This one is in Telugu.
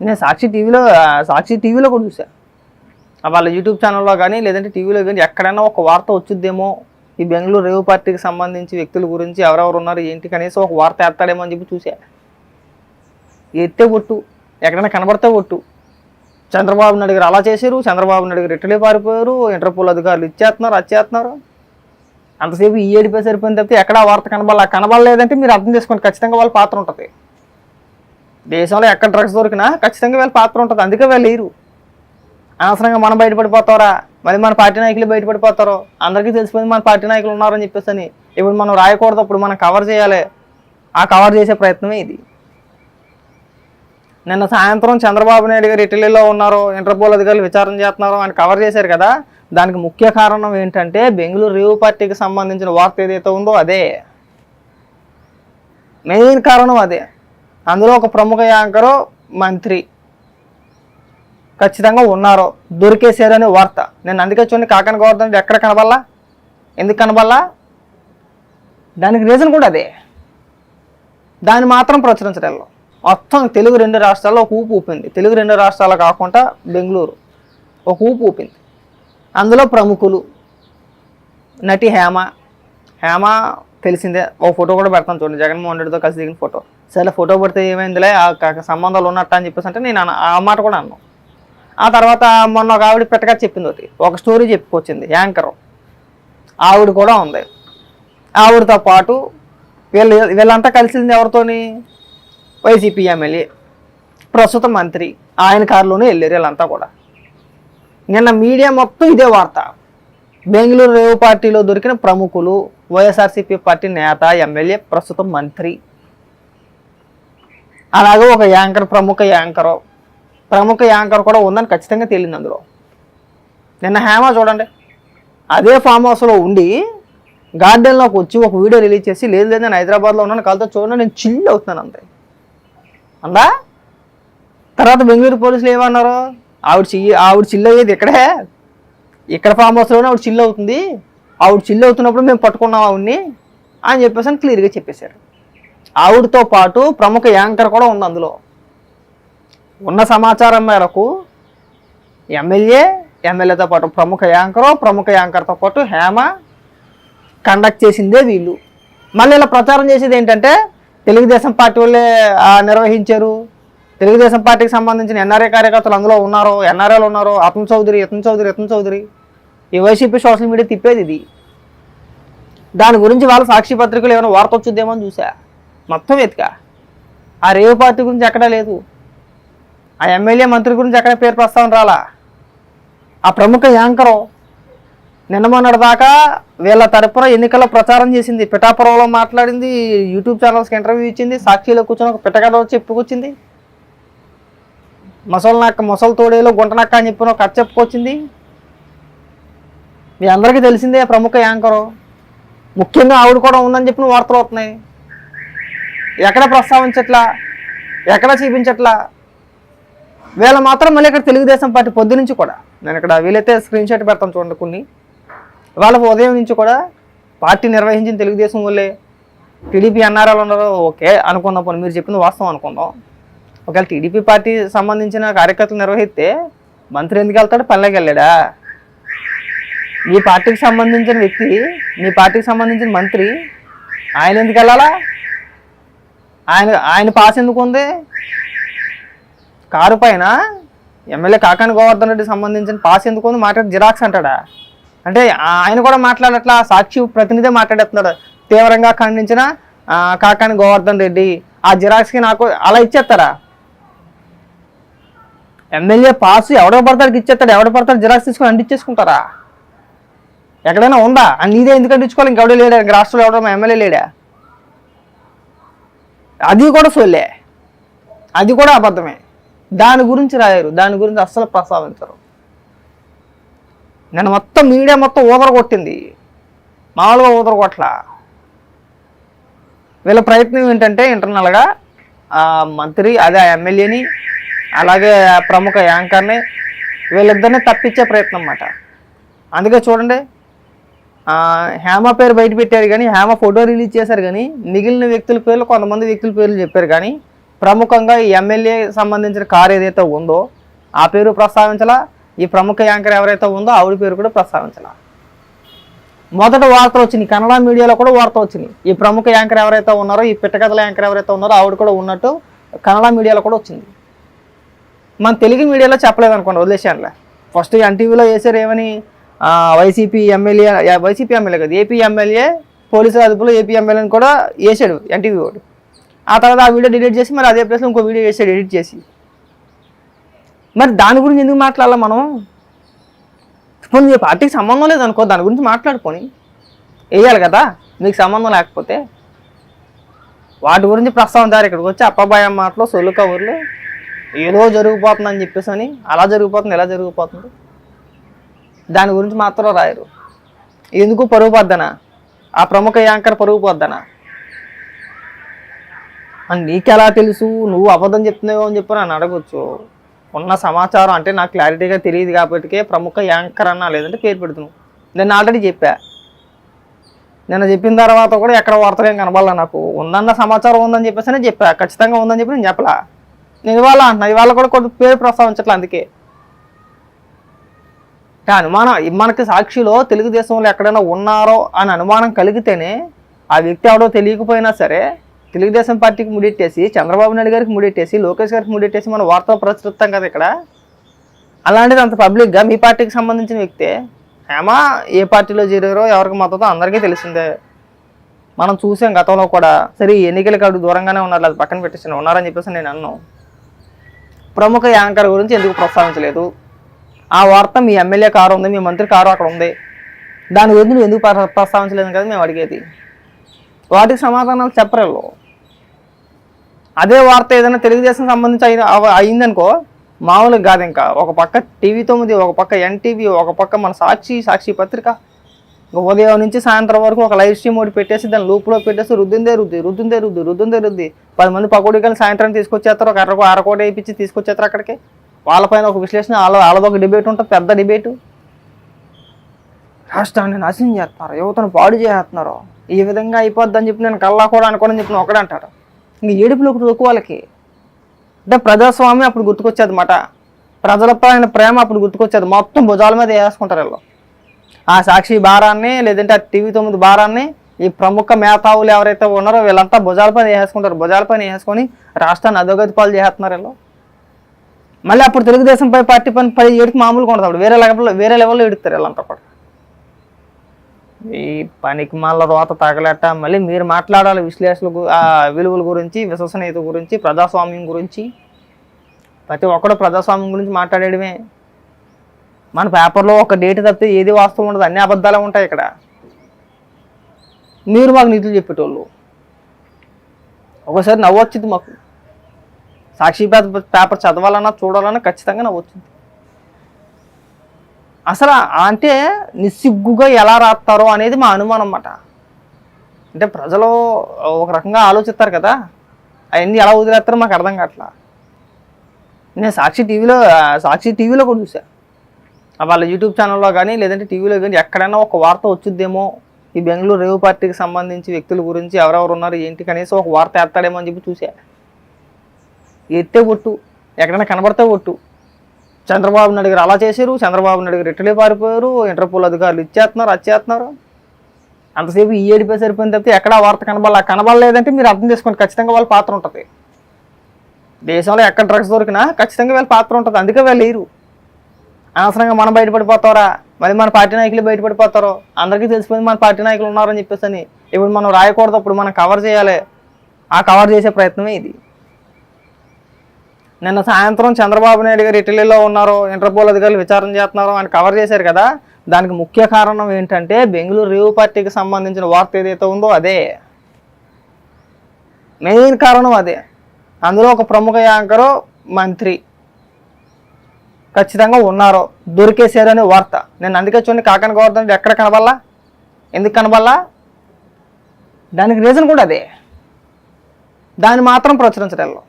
నేను సాక్షి టీవీలో సాక్షి టీవీలో కూడా చూసా వాళ్ళ యూట్యూబ్ ఛానల్లో కానీ లేదంటే టీవీలో కానీ ఎక్కడైనా ఒక వార్త వచ్చిద్దేమో ఈ బెంగళూరు రేవు పార్టీకి సంబంధించి వ్యక్తుల గురించి ఎవరెవరు ఉన్నారు ఏంటి కనీసం ఒక వార్త ఎత్తాడేమో అని చెప్పి చూసా ఎత్తే ఒట్టు ఎక్కడైనా కనబడితే ఒట్టు. చంద్రబాబు నాయుడు గారు అలా చేశారు చంద్రబాబు నాయుడు గారు రిటలే పారిపోయారు ఇంటర్పోల్ అధికారులు ఇచ్చేస్తున్నారు అచ్చేస్తున్నారు అంతసేపు ఈ ఏడిపోయి సరిపోయిన తప్పితే ఎక్కడ వార్త కనబడాల కనబడలేదంటే మీరు అర్థం చేసుకోండి ఖచ్చితంగా వాళ్ళ పాత్ర ఉంటుంది. దేశంలో ఎక్కడ డ్రగ్స్ దొరికినా ఖచ్చితంగా వీళ్ళ పాత్ర ఉంటుంది. అందుకే వీళ్ళు లేరు. అనవసరంగా మనం బయటపడిపోతారా? మళ్ళీ మన పార్టీ నాయకులు బయటపడిపోతారో? అందరికీ తెలిసిపోయింది మన పార్టీ నాయకులు ఉన్నారని చెప్పేసి అని ఇప్పుడు మనం రాయకూడదు అప్పుడు మనం కవర్ చేయాలి. ఆ కవర్ చేసే ప్రయత్నమే ఇది. నిన్న సాయంత్రం చంద్రబాబు నాయుడు గారు ఇటలీలో ఉన్నారు. ఇంటర్పోల్ అధికారులు విచారణ చేస్తున్నారు. అని కవర్ చేశారు కదా. దానికి ముఖ్య కారణం ఏంటంటే బెంగళూరు రేవు పార్టీకి సంబంధించిన వార్త ఏదైతే ఉందో అదే. మెయిన్ కారణం అదే. అందులో ఒక ప్రముఖ యాంకరు మంత్రి ఖచ్చితంగా ఉన్నారు. దొరికేశారనే వార్త. నేను అందుకే చూడండి కాకన గోవర్ధన్ ఎక్కడ కనబల్లా ఎందుకు కనబల్లా దానికి రీజన్ కూడా అదే. దాన్ని మాత్రం ప్రచురించడంలో. మొత్తం తెలుగు రెండు రాష్ట్రాల్లో ఒక ఊపు ఊపింది. తెలుగు రెండు రాష్ట్రాలు కాకుండా బెంగళూరు ఒక ఊపు ఊపింది. అందులో ప్రముఖులు నటి హేమ. హేమ తెలిసిందే. ఓ ఫోటో కూడా పెడతాను చూడండి. జగన్మోహన్ రెడ్డితో కలిసి దిగిన ఫోటో. సరే ఫోటో పడితే ఏమైందిలే? ఆ సంబంధాలు ఉన్నట్టు అని చెప్పేసి అంటే నేను ఆ మాట కూడా అన్నాను ఆ తర్వాత మొన్న ఒక ఆవిడ పెట్టగా చెప్పింది ఒకటి. ఒక స్టోరీ చెప్పుకొచ్చింది యాంకర్. ఆవిడ కూడా ఉంది. ఆవిడతో పాటు వీళ్ళు వీళ్ళంతా కలిసింది ఎవరితోని? వైసీపీ ఎమ్మెల్యే ప్రస్తుత మంత్రి ఆయన కారులోనే వెళ్ళారు వీళ్ళంతా కూడా. నిన్న మీడియా మొత్తం ఇదే వార్త. బెంగళూరు రేవు పార్టీలో దొరికిన ప్రముఖులు వైఎస్ఆర్సీపీ పార్టీ నేత ఎమ్మెల్యే ప్రస్తుతం మంత్రి అలాగే ఒక యాంకర్ ప్రముఖ యాంకరు. ప్రముఖ యాంకర్ కూడా ఉందని ఖచ్చితంగా తేలింది అందులో. నిన్న హేమ చూడండి. అదే ఫామ్ హౌస్లో ఉండి గార్డెన్లోకి వచ్చి ఒక వీడియో రిలీజ్ చేసి లేదు లేదు నేను హైదరాబాద్లో ఉన్నాను కలతో చూడండి నేను చిల్ అవుతున్నాను అంతే. అందా? తర్వాత బెంగళూరు పోలీసులు ఏమన్నారు? ఆవిడ చిల్లి ఆవిడ చిల్లు అయ్యేది ఇక్కడే. ఇక్కడ ఫామ్ హౌస్లోనే ఆవిడ చిల్లు అవుతుంది. ఆవిడ చిల్లు అవుతున్నప్పుడు మేము పట్టుకున్నాం ఆవిడ్ని అని చెప్పేసి అని క్లియర్గా చెప్పేశారు. ఆవిడతో పాటు ప్రముఖ యాంకర్ కూడా ఉంది అందులో. ఉన్న సమాచారం మేరకు ఎమ్మెల్యే ఎమ్మెల్యేతో పాటు ప్రముఖ యాంకరు ప్రముఖ యాంకర్తో పాటు హేమ కండక్ట్ చేసిందే వీళ్ళు. మళ్ళీ ఇలా ప్రచారం చేసేది ఏంటంటే తెలుగుదేశం పార్టీ వాళ్ళే నిర్వహించారు. తెలుగుదేశం పార్టీకి సంబంధించిన ఎన్ఆర్ఏ కార్యకర్తలు అందులో ఉన్నారు ఎన్ఆర్ఏలు ఉన్నారు అతన్ చౌదరి ఇతన్ చౌదరి ఇతన్ చౌదరి ఈ వైసీపీ సోషల్ మీడియా తిప్పేది ఇది. దాని గురించి వాళ్ళ సాక్షి పత్రికలు ఏమైనా వార్త వచ్చుద్దేమో అని చూసా మొత్తం వెతికా. ఆ రేవు పార్టీ గురించి ఎక్కడా లేదు. ఆ ఎమ్మెల్యే మంత్రి గురించి ఎక్కడ పేరు ప్రస్తావన రాలా. ఆ ప్రముఖ యాంకరు నిన్న మొన్నటి దాకా వీళ్ళ తరపున ఎన్నికల ప్రచారం చేసింది. పిఠాపురంలో మాట్లాడింది యూట్యూబ్ ఛానల్స్కి ఇంటర్వ్యూ ఇచ్చింది సాక్షిలో కూర్చొని ఒక పిట్టకథ చెప్పుకొచ్చింది మొసలు నక్క మొసలు తోడేలో గుంట నక్క అని చెప్పిన ఒక కథ చెప్పుకొచ్చింది మీ అందరికీ తెలిసిందే ప్రముఖ యాంకరు. ముఖ్యంగా ఆవిడ కూడా ఉందని చెప్పిన వార్తలు వస్తున్నాయి. ఎక్కడ ప్రస్తావించట్లా? ఎక్కడ చూపించట్లా? వీళ్ళ మాత్రం మళ్ళీ ఇక్కడ తెలుగుదేశం పార్టీ పొద్దు నుంచి కూడా నేను ఇక్కడ వీలైతే స్క్రీన్ షాట్ పెడతాను చూడండి కొన్ని. వాళ్ళ ఉదయం నుంచి కూడా పార్టీ నిర్వహించిన తెలుగుదేశం వాళ్ళే టీడీపీ ఎన్ఆర్ఎల్ ఉన్నారు ఓకే అనుకుందాం పోనీ మీరు చెప్పింది వాస్తవం అనుకుందాం. ఒకవేళ టీడీపీ పార్టీ సంబంధించిన కార్యకర్తలు నిర్వహిస్తే మంత్రి ఎందుకు వెళ్తాడు? పనిలోకి వెళ్ళాడా? మీ పార్టీకి సంబంధించిన వ్యక్తి మీ పార్టీకి సంబంధించిన మంత్రి ఆయన ఎందుకు వెళ్ళాలా? ఆయన ఆయన పాస్ ఎందుకు ఉంది? కారు పైన ఎమ్మెల్యే కాకాని గోవర్ధన్ రెడ్డి సంబంధించిన పాస్ ఎందుకు ఉంది? మాట్లాడి జిరాక్స్ అంటాడా? అంటే ఆయన కూడా మాట్లాడట్లా సాక్షి ప్రతినిధి మాట్లాడేస్తున్నాడు. తీవ్రంగా ఖండించిన కాకాని గోవర్ధన్ రెడ్డి. ఆ జిరాక్స్కి నాకు అలా ఇచ్చేస్తారా? ఎమ్మెల్యే పాస్ ఎవడో పడతాడికి ఇచ్చేస్తాడు. ఎవడో పడతాడు జిరాక్స్ తీసుకొని అంటించేసుకుంటారా ఎక్కడైనా ఉందా? ఆ నీదే ఎందుకు అంటించుకోవాలి? ఇంకెవడో లేడా? రాష్ట్రంలో ఎవడో మా ఎమ్మెల్యే లేడా? అది కూడా సొల్లే. అది కూడా అబద్ధమే. దాని గురించి రాయరు. దాని గురించి అస్సలు ప్రస్తావించరు. నేను మొత్తం మీడియా మొత్తం ఊదర కొట్టింది మామూలుగా ఊదర కొట్ల వీళ్ళ ప్రయత్నం ఏంటంటే ఇంటర్నల్గా మంత్రి అదే ఎమ్మెల్యేని అలాగే ప్రముఖ యాంకర్ని వీళ్ళిద్దరిని తప్పించే ప్రయత్నం అన్నమాట. అందుకే చూడండి హేమ పేరు బయట పెట్టారు కానీ హేమ ఫోటో రిలీజ్ చేశారు కానీ మిగిలిన వ్యక్తుల పేర్లు కొంతమంది వ్యక్తుల పేర్లు చెప్పారు కానీ ప్రముఖంగా ఈ ఎమ్మెల్యే సంబంధించిన కారు ఏదైతే ఉందో ఆ పేరు ప్రస్తావించలా. ఈ ప్రముఖ యాంకర్ ఎవరైతే ఉందో ఆవిడ పేరు కూడా ప్రస్తావించాల. మొదట వార్తలు వచ్చినాయి. కన్నడ మీడియాలో కూడా వార్త వచ్చినాయి. ఈ ప్రముఖ యాంకర్ ఎవరైతే ఉన్నారో ఈ పిట్టకథల యాంకర్ ఎవరైతే ఉన్నారో ఆవిడ కూడా ఉన్నట్టు కన్నడ మీడియాలో కూడా వచ్చింది. మన తెలుగు మీడియాలో చెప్పలేదు అనుకోండి వదిలేసానులే ఫస్ట్ ఎన్టీవీలో వేసారు ఏమని? వైసీపీ ఎమ్మెల్యే వైసీపీ ఎమ్మెల్యే కాదు ఏపీ ఎమ్మెల్యే పోలీసుల అదుపులో ఏపీ ఎమ్మెల్యేని కూడా వేసాడు ఎన్టీవీ వాడు. ఆ తర్వాత ఆ వీడియో డిలీట్ చేసి మరి అదే ప్లేస్లో ఇంకో వీడియో వేసాడు ఎడిట్ చేసి. మరి దాని గురించి ఎందుకు మాట్లాడాలి మనం? పోనీ మీ పార్టీకి సంబంధం లేదనుకో దాని గురించి మాట్లాడుకొని. వేయాలి కదా మీకు సంబంధం లేకపోతే. వాటి గురించి ప్రస్తావించారు ఇక్కడికి వచ్చి అప్పబాయ మాటలో సొల్లు కబుర్లు ఏదో జరిగిపోతుందని చెప్పేసి అని అలా జరిగిపోతుంది ఎలా జరిగిపోతుంది. దాని గురించి మాత్రం రాయరు. ఎందుకు పరుగు పొద్దనా? ఆ ప్రముఖ యాంకర్ పరుగు పొద్దనా? అని నీకెలా తెలుసు? నువ్వు అబద్ధం చెప్తున్నావు అని చెప్పి నన్ను అడగొచ్చు. ఉన్న సమాచారం అంటే నాకు క్లారిటీగా తెలియదు కాబట్టికే ప్రముఖ యాంకర్ అన్నా లేదంటే పేరు పెడుతున్నావు. నేను ఆల్రెడీ చెప్పా. నిన్న చెప్పిన తర్వాత కూడా ఎక్కడ వార్తలు కనబడాల నాకు. ఉందన్న సమాచారం ఉందని చెప్పేసి నేను చెప్పా. ఖచ్చితంగా ఉందని చెప్పి నేను చెప్పలా. నేను ఇవాళ అంటున్నా. ఇవాళ కూడా కొంత పేరు ప్రస్తావించట్లే అందుకే. అంటే అనుమానం మనకి సాక్షిలో తెలుగుదేశంలో ఎక్కడైనా ఉన్నారో అని అనుమానం కలిగితేనే ఆ వ్యక్తి ఎవడో తెలియకపోయినా సరే తెలుగుదేశం పార్టీకి ముడెట్టేసి చంద్రబాబు నాయుడు గారికి ముడెట్టేసి లోకేష్ గారికి ముడెట్టేసి మన వార్త ప్రచురిస్తాం కదా ఇక్కడ. అలాంటిది అంత పబ్లిక్గా మీ పార్టీకి సంబంధించిన వ్యక్తే హేమా ఏ పార్టీలో చేరారో ఎవరికి మద్దతో అందరికీ తెలిసిందే. మనం చూసాం గతంలో కూడా. సరే ఈ ఎన్నికలకి అటు దూరంగానే ఉన్నారు అది పక్కన పెట్టేసి ఉన్నారని చెప్పేసి నేను అన్నాను ప్రముఖ యాంకర్ గురించి ఎందుకు ప్రస్తావించలేదు? ఆ వార్త మీ ఎమ్మెల్యే కారు ఉంది మీ మంత్రి కారు అక్కడ ఉంది. దాని గురించి నువ్వు ఎందుకు ప్రస్తావించలేదు కదా మేము అడిగేది? వాటికి సమాధానాలు చెప్పరు అదే వార్త ఏదైనా తెలుగుదేశం సంబంధించి అయిన అయిందనుకో మామూలుగా కాదు ఇంకా. ఒక పక్క టీవీ తొమ్మిది ఒక పక్క ఎన్టీవీ ఒక పక్క మన సాక్షి సాక్షి పత్రిక. ఉదయం నుంచి సాయంత్రం వరకు ఒక లైవ్ స్ట్రీమ్ ఒకటి పెట్టేసి దాని లూప్లో పెట్టేసి రుద్దుందే రుద్ది రుద్దుందే రుద్ది రుద్దుందే రుద్ది. పది మంది పకోడీకలు సాయంత్రం తీసుకొచ్చేస్తారు ఒక అరకు అరకోట వేయించి తీసుకొచ్చేస్తారు అక్కడికి. వాళ్ళపైన ఒక విశ్లేషణ వాళ్ళ వాళ్ళదొక ఒక డిబేట్ ఉంటుంది పెద్ద డిబేటు రాష్ట్రాన్ని నాశనం చేస్తున్నారు యువతను పాడు చేస్తున్నారు. ఈ విధంగా అయిపోద్దని చెప్పి నేను కల్లా కూడా అనుకోనని చెప్పి ఒకడే అంటాడు ఇంక ఏడుపులోకి తక్కువ వాళ్ళకి. అంటే ప్రజాస్వామ్యం అప్పుడు గుర్తుకొచ్చేది మాట ఆయన ప్రేమ అప్పుడు గుర్తుకొచ్చేది. మొత్తం భుజాల మీద వేసుకుంటారు వీళ్ళు. ఆ సాక్షి భారాన్ని లేదంటే ఆ టీవీ తొమ్మిది భారాన్ని ఈ ప్రముఖ మేధావులు ఎవరైతే ఉన్నారో వీళ్ళంతా భుజాలపైన వేసుకుంటారు. భుజాలపైన వేసుకొని రాష్ట్రాన్ని అధోగతి పాలు చేస్తున్నారు వీళ్ళు. మళ్ళీ అప్పుడు తెలుగుదేశం పై పార్టీ పని పది ఏడుకు మామూలుగా ఉంటుంది అప్పుడు. వేరే లెవెల్లో వేరే లెవెల్లో ఎడుతారు వీళ్ళంతా కూడా. ఈ పనికి మళ్ళీ రోత తగలట మళ్ళీ మీరు మాట్లాడాలి విశ్లేషణ విలువల గురించి విశ్వసనీయత గురించి ప్రజాస్వామ్యం గురించి. ప్రతి ఒక్కడు ప్రజాస్వామ్యం గురించి మాట్లాడేయడమే. మన పేపర్లో ఒక డేట్ తప్పితే ఏది వాస్తవం ఉండదు. అన్ని అబద్ధాలే ఉంటాయి ఇక్కడ. మీరు మాకు నిధులు చెప్పేటోళ్ళు. ఒకసారి నవ్వొచ్చింది మాకు. సాక్షి పేపర్ చదవాలన్నా చూడాలన్నా ఖచ్చితంగా వచ్చింది అసలు అంటే నిస్సిగ్గుగా ఎలా రాస్తారో అనేది మా అనుమానం అన్నమాట. అంటే ప్రజలు ఒక రకంగా ఆలోచిస్తారు కదా అవన్నీ ఎలా వదిలేస్తారో మాకు అర్థం కావట్లా. నేను సాక్షి టీవీలో సాక్షి టీవీలో కూడా చూసా వాళ్ళ యూట్యూబ్ ఛానల్లో కానీ లేదంటే టీవీలో కానీ ఎక్కడైనా ఒక వార్త వచ్చుద్దేమో ఈ బెంగళూరు రేవు పార్టీకి సంబంధించి వ్యక్తుల గురించి ఎవరెవరు ఉన్నారు ఏంటి కనీసం ఒక వార్త ఎత్తాడేమో అని చెప్పి చూసా ఎత్తే ఒట్టు ఎక్కడైనా కనబడితే ఒట్టు. చంద్రబాబు నాయుడు గారు అలా చేశారు చంద్రబాబు నాయుడు గారు ఇట్టలే పారిపోయారు ఇంటర్పోల్ అధికారులు ఇచ్చేస్తున్నారు అచ్చేస్తున్నారు అంతసేపు ఈ ఏడిపోయి సరిపోయిన తప్పితే ఎక్కడ వార్త కనబడాల కనబడలేదంటే మీరు అర్థం చేసుకోండి ఖచ్చితంగా వాళ్ళ పాత్ర ఉంటుంది. దేశంలో ఎక్కడ డ్రగ్స్ దొరికినా ఖచ్చితంగా వీళ్ళ పాత్ర ఉంటుంది అందుకే వాళ్ళు లేరు. అనవసరంగా మనం బయటపడిపోతారా? మరి మన పార్టీ నాయకులు బయటపడిపోతారో? అందరికీ తెలిసిపోయింది మన పార్టీ నాయకులు ఉన్నారని చెప్పేసి అని. ఇప్పుడు మనం రాయకూడదు అప్పుడు మనం కవర్ చేయాలి. ఆ కవర్ చేసే ప్రయత్నమే ఇది. నిన్న సాయంత్రం చంద్రబాబు నాయుడు గారు ఇటలీలో ఉన్నారు ఇంటర్పోల్ అధికారులు విచారణ చేస్తున్నారు అని కవర్ చేశారు కదా. దానికి ముఖ్య కారణం ఏంటంటే బెంగళూరు రేవు పార్టీకి సంబంధించిన వార్త ఏదైతే ఉందో అదే. మెయిన్ కారణం అదే. అందులో ఒక ప్రముఖ యాంకరు మంత్రి ఖచ్చితంగా ఉన్నారు దొరికేశారనే వార్త. నేను అందుకే చూడండి కాకన గోవర్ధన్ ఎక్కడ కనబల్లా ఎందుకు కనబల్లా దానికి రీజన్ కూడా అదే. దాన్ని మాత్రం ప్రచురించడంలో.